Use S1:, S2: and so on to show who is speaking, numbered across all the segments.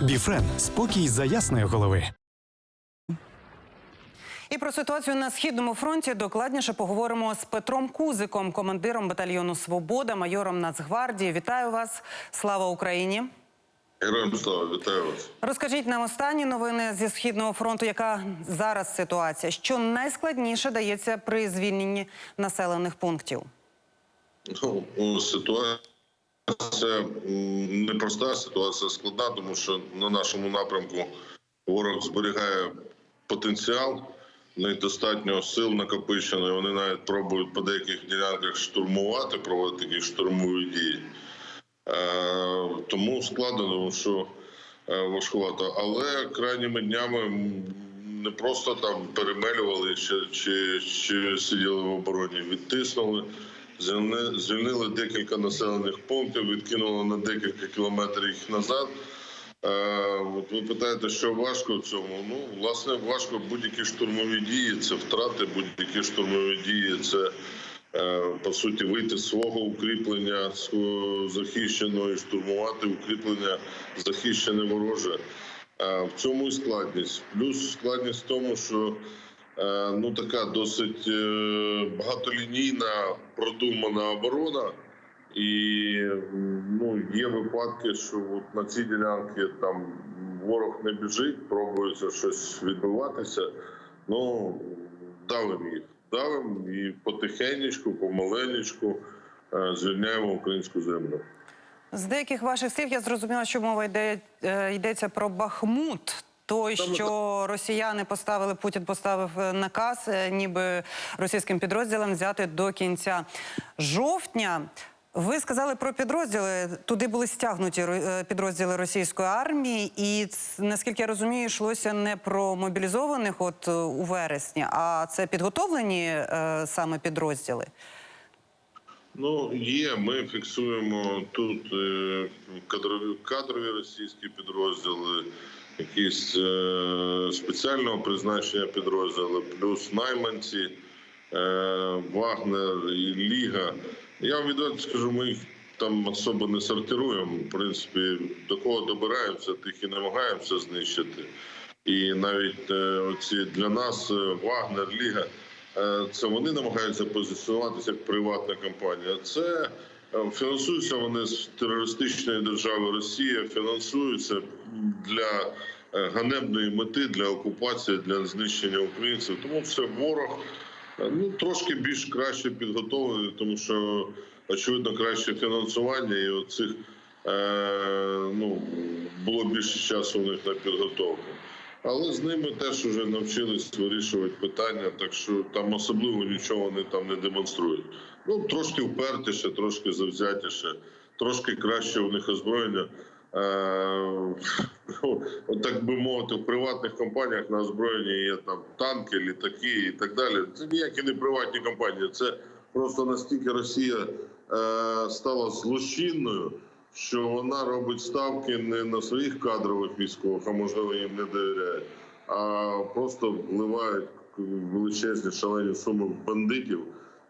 S1: Біфрен спокій за ясної голови.
S2: І про ситуацію на східному фронті докладніше поговоримо з Петром Кузиком, командиром батальйону Свобода, майором Нацгвардії. Вітаю вас! Слава Україні!
S3: Героям слава, вітаю вас.
S2: Розкажіть нам останні новини зі східного фронту. Яка зараз ситуація? Що найскладніше дається при звільненні населених пунктів?
S3: Ну, ситуація м, непроста, ситуація складна, тому що на нашому напрямку ворог зберігає потенціал, в них достатньо сил накопичено. Вони навіть пробують по деяких ділянках штурмувати, проводити такі штурмові дії. Е, тому складно, тому що е, важкувато. Але крайніми днями не просто там перемелювали чи, чи, чи сиділи в обороні, відтиснули, звільнили, декілька населених пунктів, відкинули на декілька кілометрів їх назад. Е, от ви питаєте, що важко в цьому? Ну, власне, важко будь-які штурмові дії, це втрати, будь-які штурмові дії, це е, по суті вийти з свого укріплення захищеного і штурмувати укріплення захищене вороже. Е, В цьому і складність. Плюс складність в тому, що ну така досить е, багатолінійна продумана оборона. І ну, є випадки, що от на цій ділянці там ворог не біжить, пробується щось відбиватися. Ну давимо їх, давимо і потихенечку, помаленечку е, звільняємо українську землю.
S2: З деяких ваших слів я зрозуміла, що мова йде е, йдеться про Бахмут. Той, що росіяни поставили, Путін поставив е, наказ, е, ніби російським підрозділам взяти до кінця жовтня. Ви сказали про підрозділи. Туди були стягнуті е, підрозділи російської армії, і наскільки я розумію, йшлося не про мобілізованих, от у вересні, а це підготовлені е, саме підрозділи.
S3: Ну, є. Ми фіксуємо тут кадрові кадрові російські підрозділи, якісь е, спеціального призначення підрозділи, плюс найманці, е, Вагнер і Ліга. Я відверто скажу, ми їх там особо не сортируємо. В принципі, до кого добираємося, тих і намагаємося знищити. І навіть е, оці для нас Вагнер, Ліга. Це вони намагаються позиціонуватися як приватна компанія. Це фінансуються вони з терористичної держави Росія, фінансуються для е, ганебної мети для окупації, для знищення українців. Тому це ворог е, ну трошки більш краще підготовлений, тому що очевидно краще фінансування і оцих е, ну було більше часу у них на підготовку. Але з ними теж вже навчились вирішувати питання, так що там особливо нічого вони там не демонструють. Ну трошки впертіше, трошки завзятіше, трошки краще у них озброєння. Е, ну, от так би мовити, в приватних компаніях на озброєнні є там танки, літаки і так далі. Це ніякі не приватні компанії. Це просто настільки Росія е, стала злочинною, що вона робить ставки не на своїх кадрових військових, а можливо їм не довіряє, а просто вливають величезні шалені суми бандитів,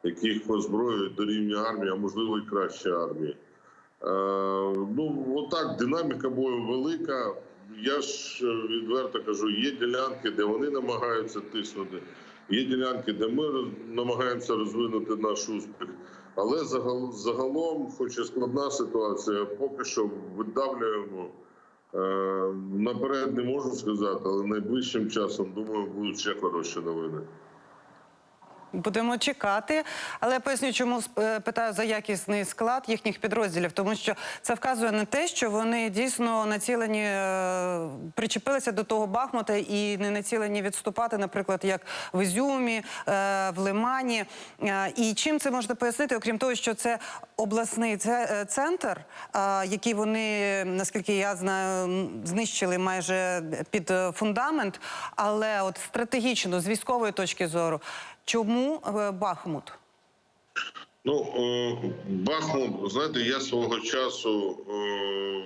S3: яких озброюють до рівня армії, а можливо і краще армії. Е, ну, отак, динаміка бою велика. Я ж е, відверто кажу, є ділянки, де вони намагаються тиснути, є ділянки, де ми намагаємося розвинути наш успіх. Але загал- загалом, хоч і складна ситуація, поки що видавлюємо. Е, Наперед не можу сказати, але найближчим часом, думаю, будуть ще хороші новини.
S2: Будемо чекати, але я поясню, чому е, питаю за якісний склад їхніх підрозділів, тому що це вказує на те, що вони дійсно націлені, е, причепилися до того Бахмута і не націлені відступати, наприклад, як в Ізюмі, е, в Лимані. І чим це можна пояснити, окрім того, що це обласний центр, який вони, наскільки я знаю, знищили майже під фундамент, але от стратегічно з військової точки зору. Чому е, Бахмут?
S3: Ну, е, Бахмут, знаєте, я свого часу е,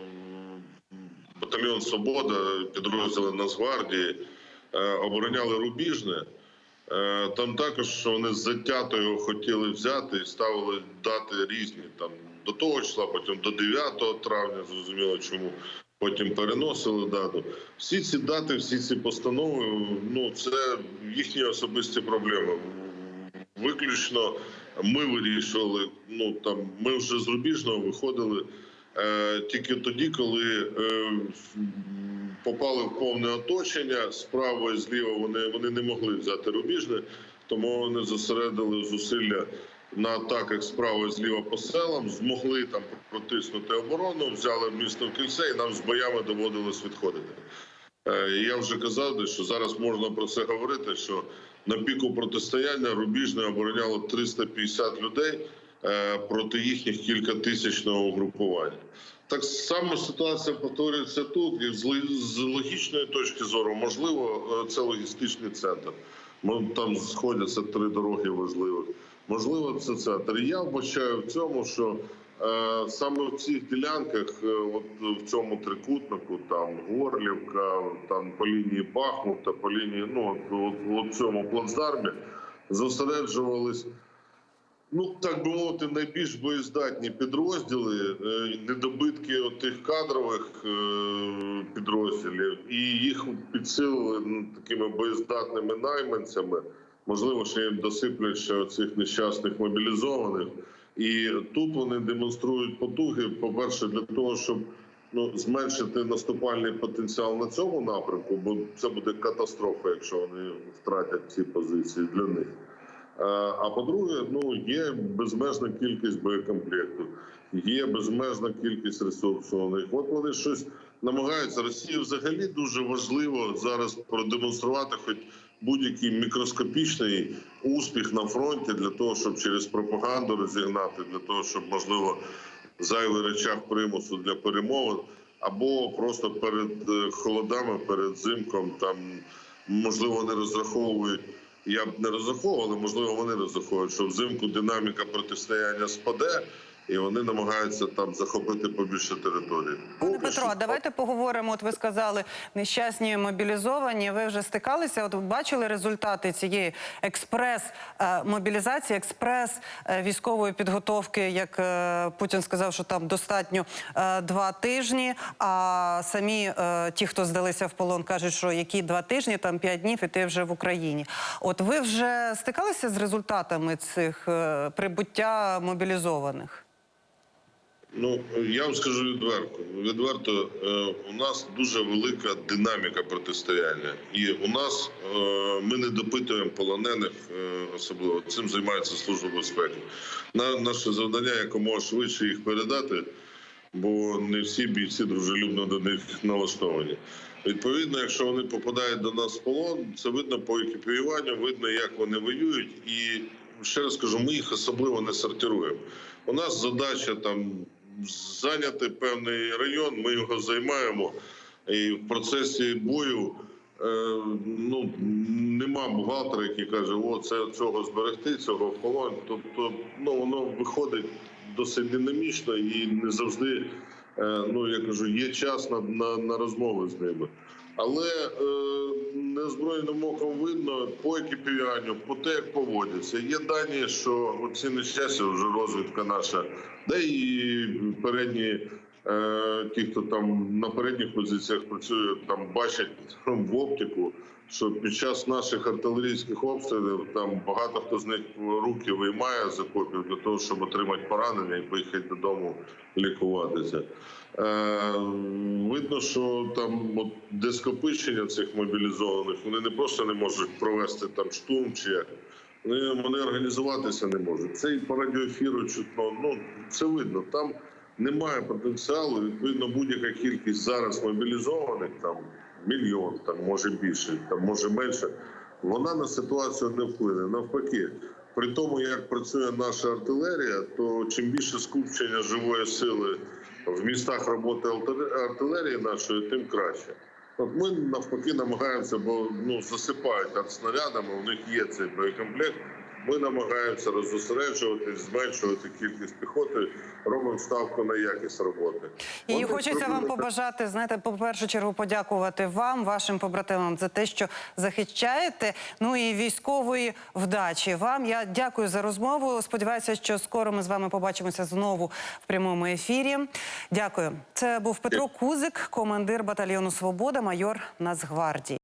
S3: батальйон Свобода, підрозділи Нацгвардії обороняли Рубіжне. Там також вони затято його хотіли взяти і ставили дати різні там до того числа, потім до 9 травня, зрозуміло чому. Потім переносили дату. Всі ці дати, всі ці постанови, ну це їхні особисті проблеми. Виключно ми вирішували. Ну там ми вже з рубіжного виходили е, тільки тоді, коли е, попали в повне оточення. Справа і зліва вони, вони не могли взяти рубіжне, тому вони зосередили зусилля на атаках справа і зліва по селам, змогли там протиснути оборону, взяли місто в кільце і нам з боями доводилось відходити. Е, Я вже казав, що зараз можна про це говорити. Що на піку протистояння Рубіжне обороняло 350 людей е, проти їхніх кількатисячного угрупування. Так само ситуація повторюється тут, і з логічної точки зору, можливо, е, це логістичний центр. Там сходяться три дороги важливих. Можливо, це центр. Я вбачаю в цьому, що е, саме в цих ділянках, е, от в цьому трикутнику, там Горлівка, там по лінії Бахмута, по лінії, ну от в цьому плацдармі зосереджувались. Ну, так би мовити, найбільш боєздатні підрозділи, е, недобитки тих кадрових е, підрозділів, і їх підсилили ну, такими боєздатними найманцями. Можливо, ще їм досиплять ще оцих нещасних мобілізованих. І тут вони демонструють потуги, по-перше, для того, щоб ну, зменшити наступальний потенціал на цьому напрямку, бо це буде катастрофа, якщо вони втратять ці позиції для них. Е, А по-друге, ну є безмежна кількість боєкомплекту, є безмежна кількість ресурсу. у них. От вони щось намагаються. Росії взагалі дуже важливо зараз продемонструвати, хоч будь-який мікроскопічний успіх на фронті для того, щоб через пропаганду розігнати, для того, щоб можливо зайвий речах примусу для перемовин, або просто перед е, холодами, перед зимком там можливо вони розраховують. Я б не розраховував, але можливо вони розраховують, що взимку динаміка протистояння спаде, і вони намагаються там захопити побільше території.
S2: Пане Петро, а давайте поговоримо. От ви сказали, нещасні мобілізовані. Ви вже стикалися? От бачили результати цієї експрес-мобілізації, експрес-військової підготовки, як е, Путін сказав, що там достатньо е, два тижні. А самі е, ті, хто здалися в полон, кажуть, що які два тижні, там п'ять днів, і ти вже в Україні. От ви вже стикалися з результатами цих е, прибуття мобілізованих?
S3: Ну я вам скажу відверто. Відверто, е, у нас дуже велика динаміка протистояння, і у нас е, ми не допитуємо полонених, е, особливо цим займається служба безпеки. На наше завдання якомога швидше їх передати, бо не всі бійці дружелюбно до них налаштовані. Відповідно, якщо вони попадають до нас в полон, це видно по екіпіюванню, видно, як вони воюють, і ще раз кажу, ми їх особливо не сортируємо. У нас задача там зайняти певний район, ми його займаємо. І в процесі бою е, ну, нема бухгалтера, який каже, о, це цього зберегти, цього в полон. Тобто ну, воно виходить досить динамічно і не завжди, е, ну я кажу, є час на, на, на розмови з ними. Але е, незброєним оком видно по екіпіюванню, по те, як поводяться. Є дані, що оці нещастя вже розвідка наша, де і передні. Е, ті, хто там на передніх позиціях працює, там бачать в оптику, що під час наших артилерійських обстрілів там багато хто з них руки виймає з окопів для того, щоб отримати поранення і поїхати додому лікуватися. Е, видно, що там от, де цих мобілізованих, вони не просто не можуть провести там штурм чи. Вони, вони організуватися не можуть. Це і по радіоефіру чутно. Ну це видно. Там немає потенціалу. Відповідно, будь-яка кількість зараз мобілізованих, там мільйон, там може більше, там може менше. Вона на ситуацію не вплине. Навпаки, при тому, як працює наша артилерія, то чим більше скупчення живої сили в містах роботи артилерії нашої, тим краще. От ми навпаки намагаємося, бо ну засипають артснарядами, у них є цей боєкомплект. Ми намагаємося роззосереджувати, зменшувати кількість піхоти, робимо ставку на якість роботи.
S2: І
S3: Вони
S2: хочеться вам побажати, знаєте, по першу чергу подякувати вам, вашим побратимам за те, що захищаєте. Ну і військової вдачі. Вам я дякую за розмову. Сподіваюся, що скоро ми з вами побачимося знову в прямому ефірі. Дякую. Це був Петро Кузик, командир батальйону Свобода, майор Нацгвардії.